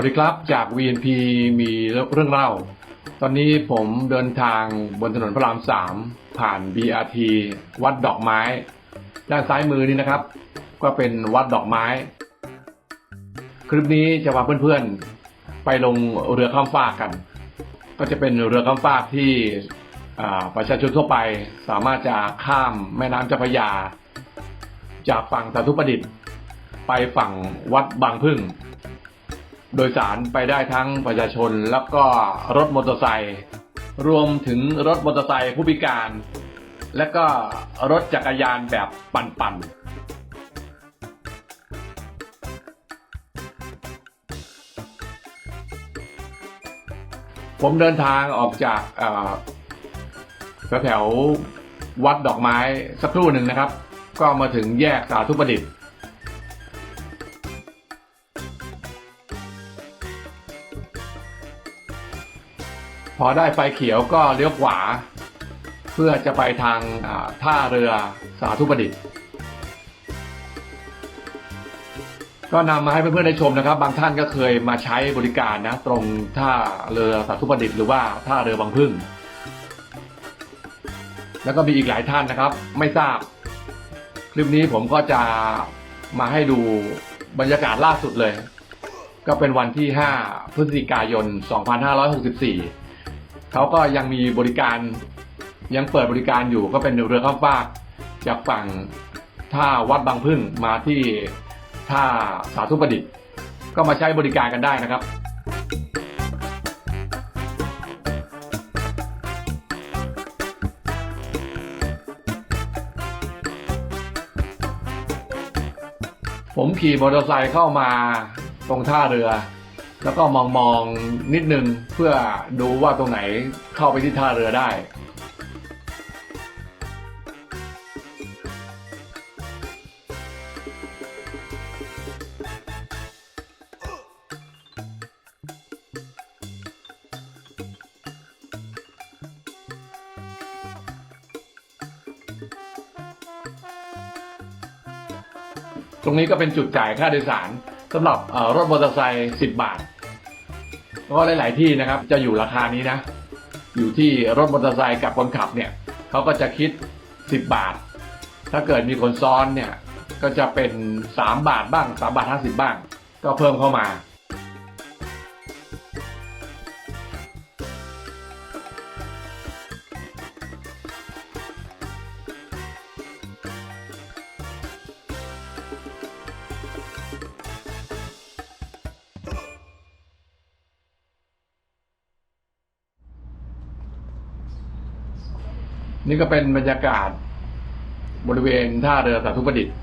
วัสดีครับจาก VNP มีเรื่องเล่า ตอนนี้ผมเดินทางบนถนนพระรามสามผ่าน BRT วัดดอกไม้ ด้านซ้ายมือนี้นะครับ ก็เป็นวัดดอกไม้ คลิปนี้จะพาเพื่อนๆ ไปลงเรือข้ามฟากกัน ก็จะเป็นเรือข้ามฟากที่ประชาชนทั่วไปสามารถจะข้ามแม่น้ำเจ้าพระยา จากฝั่งสาธุประดิษฐ์ ไปฝั่งวัดบางพึ่ง โดยสารไปได้ทั้งประชาชน แล้วก็รถมอเตอร์ไซค์รวมถึงรถมอเตอร์ไซค์ผู้พิการ และก็รถจักรยานแบบปั่นๆผมเดินทางออกจากแถววัดดอกไม้สักครู่หนึ่งนะครับ ก็มาถึงแยกสาธุประดิษฐ์ พอได้ไฟเขียวก็เลี้ยวขวา เพื่อจะไปทางท่าเรือสาธุประดิษฐ์ ก็นำมาให้เพื่อนๆได้ชมนะครับ บางท่านก็เคยมาใช้บริการนะ ตรงท่าเรือสาธุประดิษฐ์หรือว่าท่าเรือบางพึ่ง แล้วก็มีอีกหลายท่านนะครับ ไม่ทราบ คลิปนี้ผมก็จะมาให้ดูบรรยากาศล่าสุดเลย ก็เป็นวันที่ 5 พฤศจิกายน 2564 เขาก็ยังมีบริการยังเปิดบริการอยู่ก็เป็นเรือข้ามฟากจากฝั่งท่าวัดบางพึ่งมาที่ท่าสาธุประดิษฐ์ ก็มาใช้บริการกันได้นะครับผมขี่มอเตอร์ไซค์เข้ามาตรงท่าเรือ แล้วก็มองมองนิดนึงเพื่อดูว่าตรงไหนเข้าไปที่ท่าเรือได้ตรงนี้ก็เป็นจุดจ่ายค่าโดยสาร สำหรับรถมอเตอร์ไซค์10 บาทก็หลาย ๆ ที่นะครับ จะอยู่ราคานี้นะ อยู่ที่รถมอเตอร์ไซค์กับคนขับเนี่ยเขาก็จะคิด 10 บาท ถ้าเกิดมีคนซ้อนเนี่ยก็จะเป็น 3 บาทบ้าง3บาท50บ้าง ก็เพิ่มเข้ามา นี่ก็เป็นบรรยากาศ บริเวณท่าเรือสาธุประดิษฐ์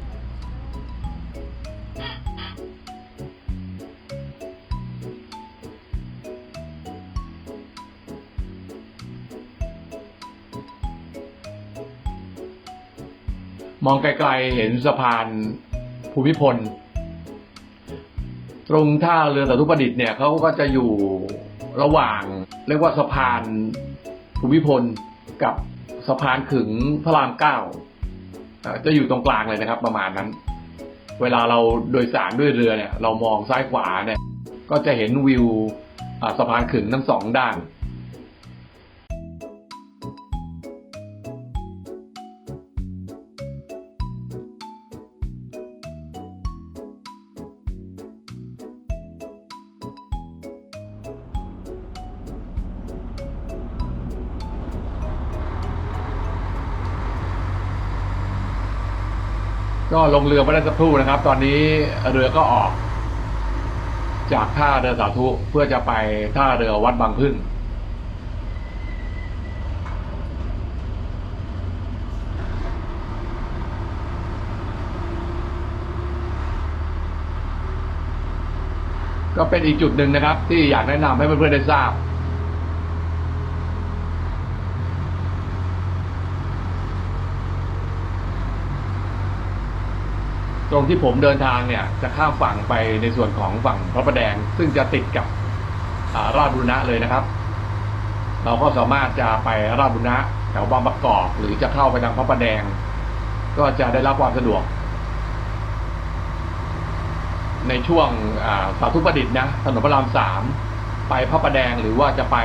มองไกลๆเห็นสะพานภูมิพล ตรงท่าเรือสาธุประดิษฐ์เนี่ยเขาก็จะอยู่ระหว่าง เรียกว่าสะพานภูมิพลกับ สะพานขึงพระรามเก้าจะอยู่ตรงกลางเลยนะครับ ประมาณนั้น เวลาเราโดยสารด้วยเรือเนี่ย เรามองซ้ายขวาเนี่ย ก็จะเห็นวิวสะพานขึงทั้งสองด้าน ก็ลงเรือมาได้สักครู่นะครับ ตอนนี้เรือก็ออก จากท่าเรือสาธุเพื่อจะไปท่าเรือวัดบางพึ่งก็เป็นอีกจุดหนึ่งนะครับ ที่อยากแนะนำให้เพื่อนๆได้ทราบ ตรงที่ผมเดินทางเนี่ย จะข้ามฝั่งไปในส่วนของฝั่งพระประแดง ซึ่งจะติดกับาราชบุรณะเลยนะครับ เราก็สามารถจะไปราชบุรณะแถวบางประกอบ หรือจะเข้าไปทางพระประแดง ก็จะได้รับความสะดวก ในช่วงาสาธุประดิษฐ์นะถนนพระรามสามไปพระประแดงหรือว่าจะไป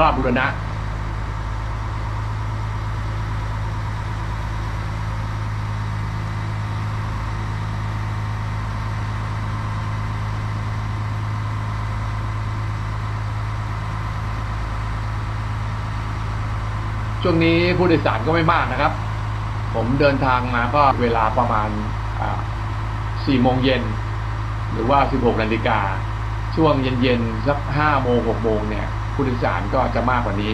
ราชบุรณะ ช่วงนี้ผู้โดยสารก็ไม่มากนะครับ ผมเดินทางมาก็เวลาประมาณ4โมงเย็น หรือว่า 16นาฬิกา ช่วงเย็นๆสัก5โมง6โมงเนี่ย ผู้โดยสารก็จะมากกว่านี้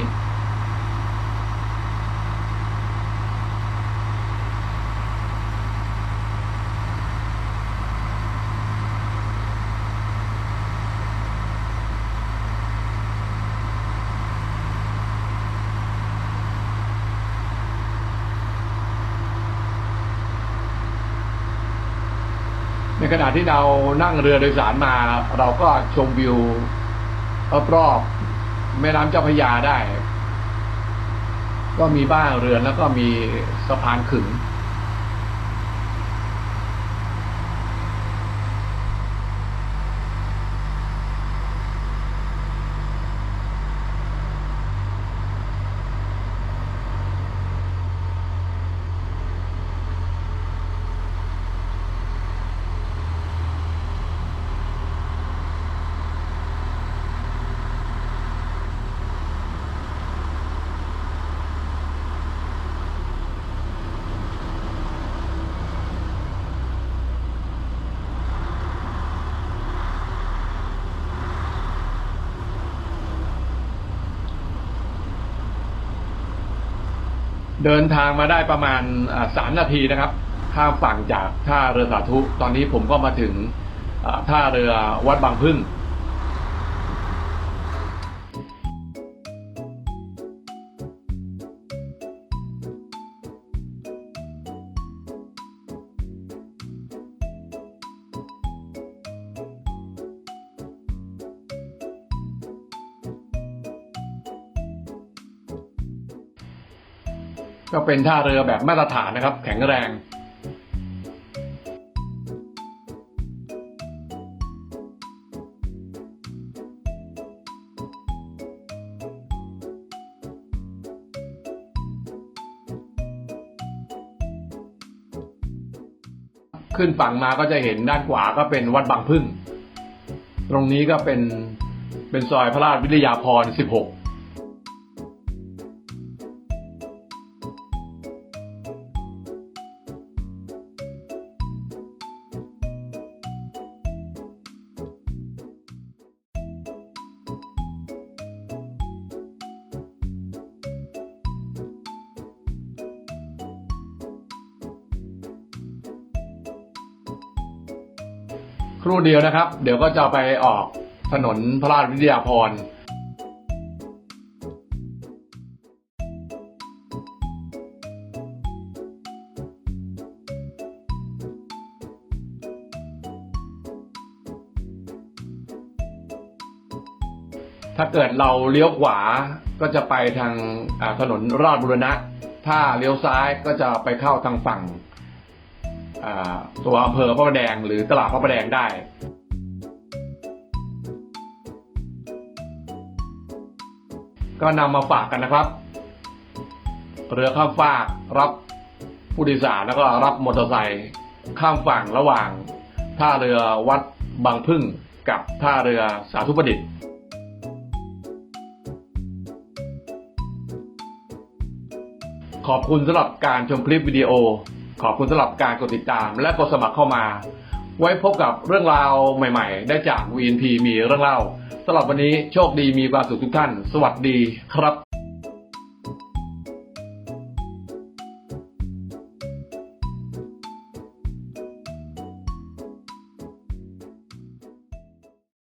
ขณะที่เรานั่งเรือโดยสารมา เราก็ชมวิวรอบๆแม่น้ำเจ้าพระยาได้ ก็มีบ้านเรือนแล้วก็มีสะพานขึง เดินทางมาได้ประมาณสามนาทีนะครับข้ามฝั่งจากท่าเรือสาธุ ตอนนี้ผมก็มาถึงท่าเรือวัดบางพึ่ง ก็เป็นท่าเรือแบบมาตรฐานนะครับ แข็งแรงขึ้นฝั่งมาก็จะเห็นด้านขวาก็เป็นวัดบางพึ่ง ตรงนี้ก็เป็นเป็นซอยพระราชวิทยาพร 16 ครู่เดียวนะครับ เดี๋ยวก็จะไปออกถนนพระราชวิทยาพรถ้าเกิดเราเลี้ยวขวาก็จะไปทางถนนราชบุรณะ ถ้าเลี้ยวซ้ายก็จะไปเข้าทางฝั่ง ตัวอำเภอพระประแดงหรือตลาดพระประแดงได้ก็นำมาฝากกันนะครับ เรือข้ามฟากรับผู้โดยสารแล้วก็รับมอเตอร์ไซค์ข้ามฝั่งระหว่าง ท่าเรือวัดบางพึ่งกับท่าเรือสาธุประดิษฐ์ ขอบคุณสำหรับการชมคลิปวิดีโอ ขอบคุณสำหรับการกดติดตามและกดสมัครเข้ามา ไว้พบกับเรื่องราวใหม่ๆ ได้จาก VNP มีเรื่องเล่าสำหรับวันนี้โชคดีมีความสุขทุกท่าน สวัสดีครับ